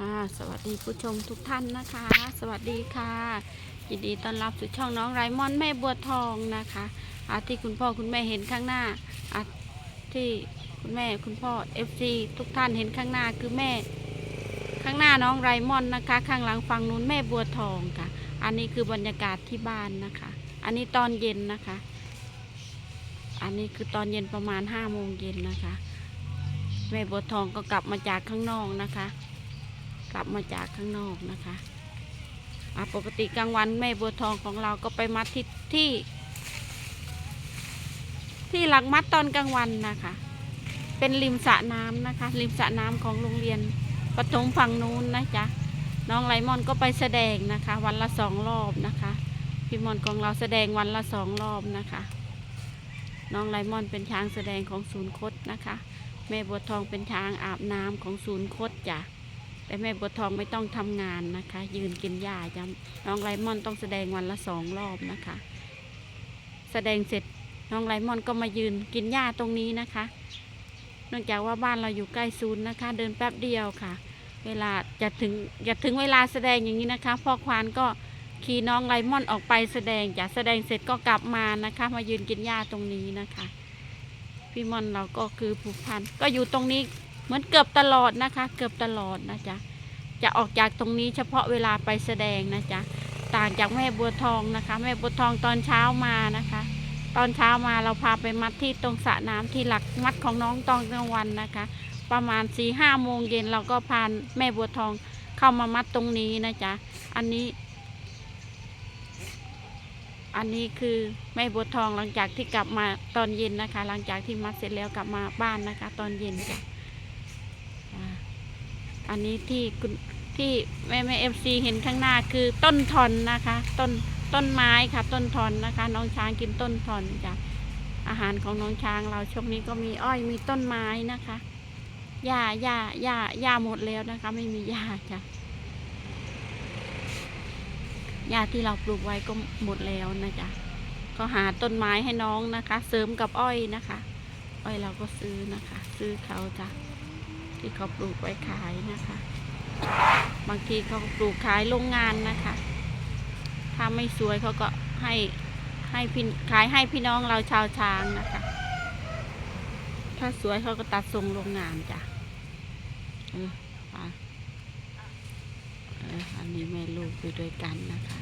อ่าสวัสดีผู้ชมทุกท่านนะคะ สวัสดีค่ะยินดีต้อนรับสู่ช่องน้องไรมอนแม่บัวทองนะคะอาที่คุณพ่อคุณแม่เห็นข้างหน้าอาที่คุณแม่คุณพ่อ FC ทุกท่านเห็นข้างหน้าคือแม่ ข้างหน้าน้องไรมอนนะคะ ข้างหลังฝั่งนู้นแม่บัวทองค่ะ อันนี้คือบรรยากาศที่บ้านนะคะ อันนี้ตอนเย็นนะคะ อันนี้คือตอนเย็นประมาณห้าโมงเย็นนะคะแม่บัวทองก็กลับมาจากข้างนอกนะคะ กลับมาจากข้างนอกนะคะะปกติกลางวันแม่บัวทองของเราก็ไปมัดที่ที่ ที่หลักมัดตอนกลางวันนะคะ เป็นริมสระน้ำนะคะ ริมสระน้ำของโรงเรียนปฐมฝั่งนู้นนะจ๊ะน้องไลมอนก็ไปแสดงนะคะ วันละสองรอบนะคะพี่มอนของเราแสดงวันละสองรอบนะคะ น้องไลมอนเป็นช้างแสดงของศูนย์คดนะคะ แม่บัวทองเป็นช้างอาบน้ำของศูนย์คดจ้ะ แต่แม่บัวทองไม่ต้องทำงานนะคะ ยืนกินหญ้าจ้ะน้องไลมอนต้องแสดงวันละสองรอบนะคะ แสดงเสร็จน้องไลมอนก็มายืนกินหญ้าตรงนี้นะคะเนื่องจากว่าบ้านเราอยู่ใกล้ศูนย์นะคะ เดินแป๊บเดียวค่ะ เวลาจะถึงจะถึงเวลาแสดงอย่างนี้นะคะพ่อควานก็ขี่น้องไลมอนออกไปแสดงจะแสดงเสร็จก็กลับมานะคะ มายืนกินหญ้าตรงนี้นะคะ พี่มอนเราก็คือผูกพันก็อยู่ตรงนี้ เหมือนเกือบตลอดนะคะ เกือบตลอดนะจ๊ะจะออกจากตรงนี้เฉพาะเวลาไปแสดงนะจ๊ะต่างจากแม่บัวทองนะคะ แม่บัวทองตอนเช้ามานะคะ ตอนเช้ามาเราพาไปมัดที่ตรงสระน้ำที่หลักมัดของน้องตอนกลางวันนะคะ ประมาณสี่ห้าโมงเย็นเราก็พาแม่บัวทองเข้ามามัดตรงนี้นะจ๊ะอันนี้ อันนี้คือแม่บัวทองหลังจากที่กลับมาตอนเย็นนะคะ หลังจากที่มัดเสร็จแล้วกลับมาบ้านนะคะ ตอนเย็นจ้ะ อันนี้ที่คุณที่แม่แม่เอฟซีเห็นข้างหน้าคือต้นทอนนะคะ ต้นต้นไม้ค่ะ ต้นทอนนะคะ น้องช้างกินต้นทอนจ้ะอาหารของน้องช้างเราช่วงนี้ก็มีอ้อยมีต้นไม้นะคะหญ้าหญ้าหญ้าหญ้าหมดแล้วนะคะ ไม่มีหญ้าจ้ะหญ้าที่เราปลูกไว้ก็หมดแล้วนะจ๊ะก็หาต้นไม้ให้น้องนะคะ เสริมกับอ้อยนะคะ อ้อยเราก็ซื้อนะคะ ซื้อเขาจ้ะ ที่เขาปลูกไว้ขายนะคะ บางทีเขาปลูกขายโรงงานนะคะ ถ้าไม่สวยเขาก็ให้ให้พี่ขายให้พี่น้องเราชาวช้างนะคะ ถ้าสวยเขาก็ตัดส่งโรงงานจ้ะเออไปเอออันนี้แม่ลูกอยู่ด้วยกันนะคะ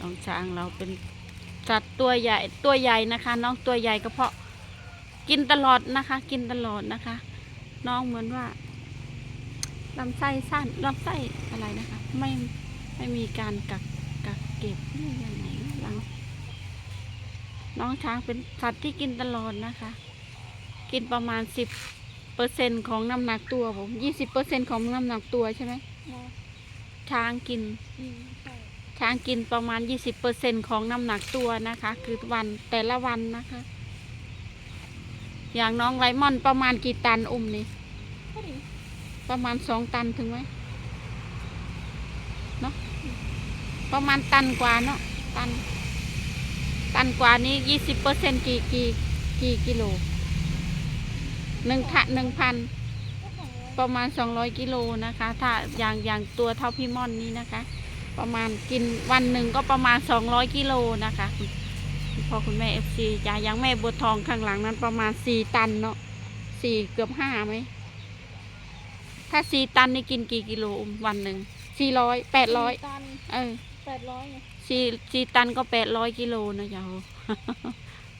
เออน้องช้างเราเป็นสัตว์ตัวใหญ่ตัวใหญ่นะคะ น้องตัวใหญ่ก็เพราะกินตลอดนะคะ กินตลอดนะคะ น้องเหมือนว่าลำไส้สั้นลำไส้อะไรนะคะ ไม่ไม่มีการกักกักเก็บหรือยังไงนะหลังน้องช้างเป็นสัตว์ที่กินตลอดนะคะ กินประมาณสิบเปอร์เซ็นของน้ำหนักตัวผมยี่สิบเปอร์เซ็นของน้ำหนักตัวใช่ไหมช้างกิน ช้างกินประมาณ 20%ของน้ำหนักตัวนะคะ คือวันแต่ละวันนะคะ อย่างน้องไลมอนประมาณกี่ตันอุ้มนี่ประมาณสองตันถึงไหมเนาะประมาณตันกว่าเนาะตัน ตันกว่านี้20%กี่กี่กี่กิโลหนึ่งทะหนึ่งพันประมาณ200กิโลนะคะ ถ้าอย่างอย่างตัวเท่าพี่ม่อนนี้นะคะ ประมาณกินวันหนึ่งก็ประมาณ 200 กิโลนะคะคุณพ่อคุณแม่เอฟซีจ้ายังแม่บัวทองข้างหลังนั้นประมาณ 4 ตันเนาะสี่เกือบห้าไหม ถ้า4ตันนี่กินกี่กิโลวันหนึ่ง400 800ตันเออแปดร้อยไงสี่สี่ตันก็800กิโลนะจ๊ะ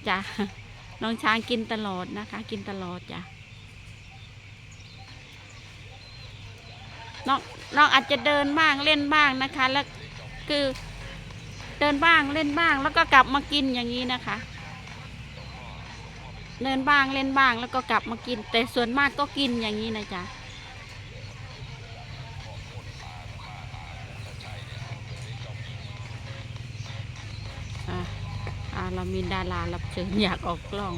จ้ะน้องช้างกินตลอดนะคะ กินตลอดจ้ะ น้องน้องอาจจะเดินบ้างเล่นบ้างนะคะ แล้วคือเดินบ้างเล่นบ้าง แล้วก็กลับมากินอย่างนี้นะคะ เดินบ้างเล่นบ้าง แล้วก็กลับมากิน แต่ส่วนมากก็กินอย่างนี้นะจ๊ะอ่าเรามีดารารับเชิญอยากออกกล้อง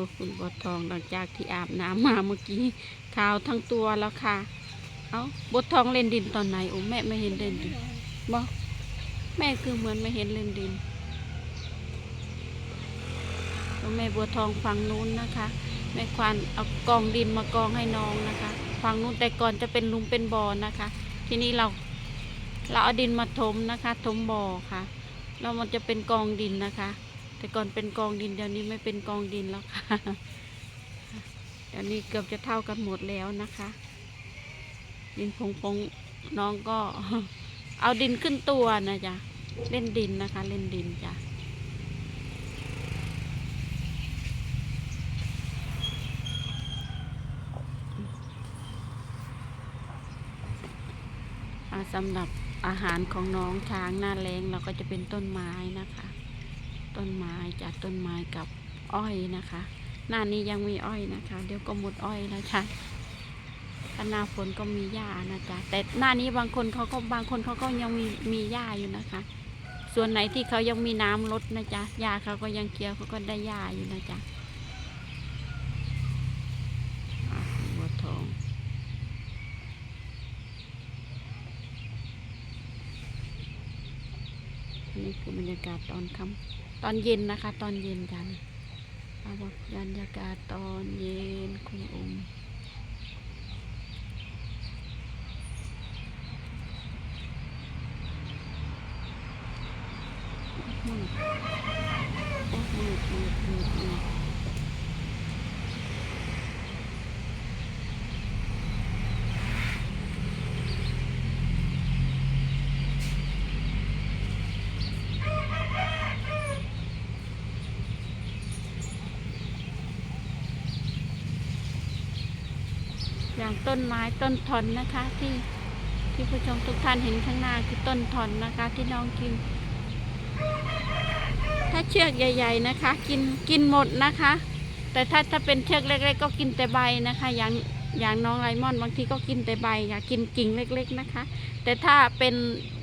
อคุณบัวทองหลังจากที่อาบน้ำมาเมื่อกี้ขาวทั้งตัวแล้วค่ะ เอาบัวทองเล่นดินตอนไหนโอ้แม่ไม่เห็นเล่นดินบ่แม่คือเหมือนไม่เห็นเล่นดินแล้แม่บัวทองฝั่งนู้นนะคะ แม่ควานเอากองดินมากองให้น้องนะคะฝั่งนู้นแต่ก่อนจะเป็นลุมเป็นบ่อนะคะ ทีนี้เราเราเอาดินมาถมนะคะถมบ่อค่ะแล้วมันจะเป็นกองดินนะคะ แต่ก่อนเป็นกองดินเดี๋ยวนี้ไม่เป็นกองดินแล้วค่ะเดี๋ยวนี้เกือบจะเท่ากันหมดแล้วนะคะ ดินพงพงๆน้องก็เอาดินขึ้นตัวนะจ๊ะเล่นดินนะคะ เล่นดินจ้ะสำหรับอาหารของน้องช้างหน้าแรงเราก็จะเป็นต้นไม้นะคะ ต้นไม้จากต้นไม้กับอ้อยนะคะหน้านี้ยังมีอ้อยนะคะ เดี๋ยวก็หมดอ้อยแล้วจ้ะถ้าหน้าฝนก็มีหญ้านะจ๊ะแต่หน้านี้บางคนเขาก็บางคนเขาก็ยังมีมีหญ้าอยู่นะคะ ส่วนไหนที่เขายังมีน้ำลดนะจ๊ะหญ้าเขาก็ยังเกี่ยวเขาก็ได้หญ้าอยู่นะจ๊ะบัวทองอันนี่คือ บรรยากาศตอนค่ำตอนเย็นนะคะ ตอนเย็นกันเอาบรรยากาศตอนเย็นคุณอมมืดโอ้มืดมืดมืดมืด อย่างต้นไม้ต้นทอนนะคะ ที่ที่ผู้ชมทุกท่านเห็นข้างหน้าคือต้นทอนนะคะ ที่น้องกิน ถ้าเชือกใหญ่ ๆนะคะ กินกินหมดนะคะ แต่ถ้าถ้าเป็นเชือกเล็ก ๆ ก็กินแต่ใบนะคะ อย่างอย่างน้องไรมอนบางทีก็กินแต่ใบ อยากกินกิ่งเล็ก ๆนะคะ แต่ถ้าเป็น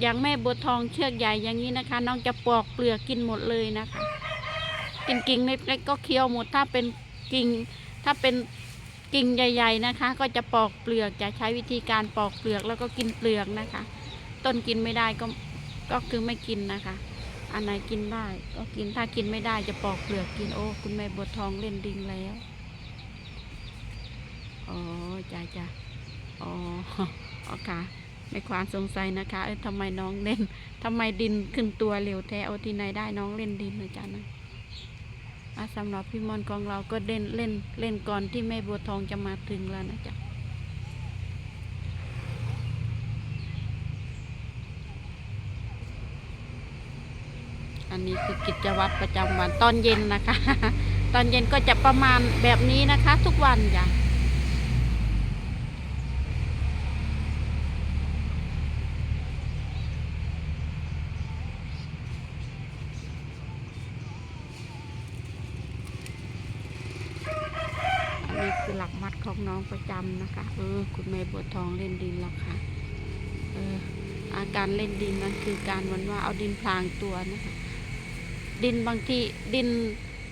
อย่างแม่บัวทองเชือกใหญ่อย่างนี้นะคะ น้องจะปอกเปลือกกินหมดเลยนะคะ กินกิ่งเล็กๆก็เคี้ยวหมดถ้าเป็นกิ่งถ้าเป็น กิ่งใหญ่ ๆนะคะ ก็จะปอกเปลือกจะใช้วิธีการปอกเปลือกแล้วก็กินเปลือกนะคะ ต้นกินไม่ได้ก็ก็คือไม่กินนะคะ อันไหนกินได้ก็กินถ้ากินไม่ได้จะปอกเปลือกกินโอ้คุณแม่บัวทองเล่นดิงแล้วอ๋อจ้าจ้าอ๋ออ๋อค่ะในความสงสัยนะคะ เอ้ยทำไมน้องเล่นทำไมดินขึ้นตัวเร็วแท้เอาที่ไหนได้น้องเล่นดินนะจ๊ะนะ สำหรับพี่มอนของเราก็เล่นเล่นเล่นก่อนที่แม่บัวทองจะมาถึงแล้วนะจ๊ะอันนี้คือกิจวัตรประจำวันตอนเย็นนะคะ ตอนเย็นก็จะประมาณแบบนี้นะคะ ทุกวันจ้ะอันนี้คือหลักมัด ของน้องประจำนะคะ เออ คุณแม่บัวทองเล่นดินแล้วค่ะ เออ อาการเล่นดินนั้นคือการวันว่าเอาดินพรางตัวนะคะ ดินบางทีดิน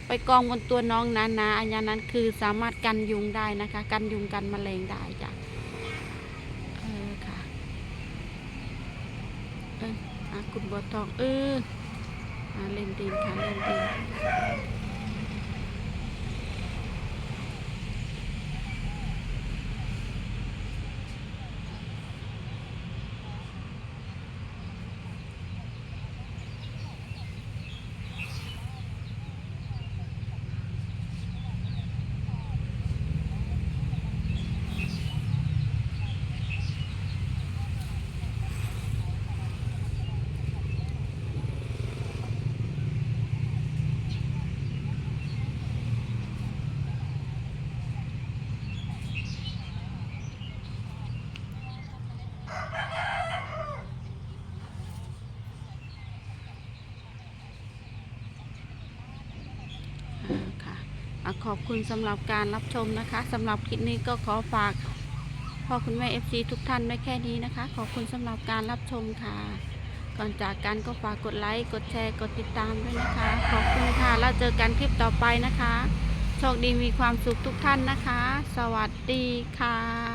ไปกองบนตัวน้องนานาอันนั้นคือสามารถกันยุงได้นะคะ กันยุงกันแมลงได้จ้ะเออค่ะเอออะคุณบัวทองเอออเล่นดินค่ะเล่นดิน อบคุณสำหรับการรับชมนะคะสำหรับคลิปนี้ก็ขอฝากพ่อคุณแม่ FC ทุกท่านไว้แค่นี้นะคะ ขอบคุณสำหรับการรับชมค่ะ ก่อนจากกันก็ฝากกดไลค์ กดแชร์ กดติดตามด้วยนะคะ ขอบคุณค่ะ แล้วเจอกันคลิปต่อไปนะคะ โชคดีมีความสุขทุกท่านนะคะ สวัสดีค่ะ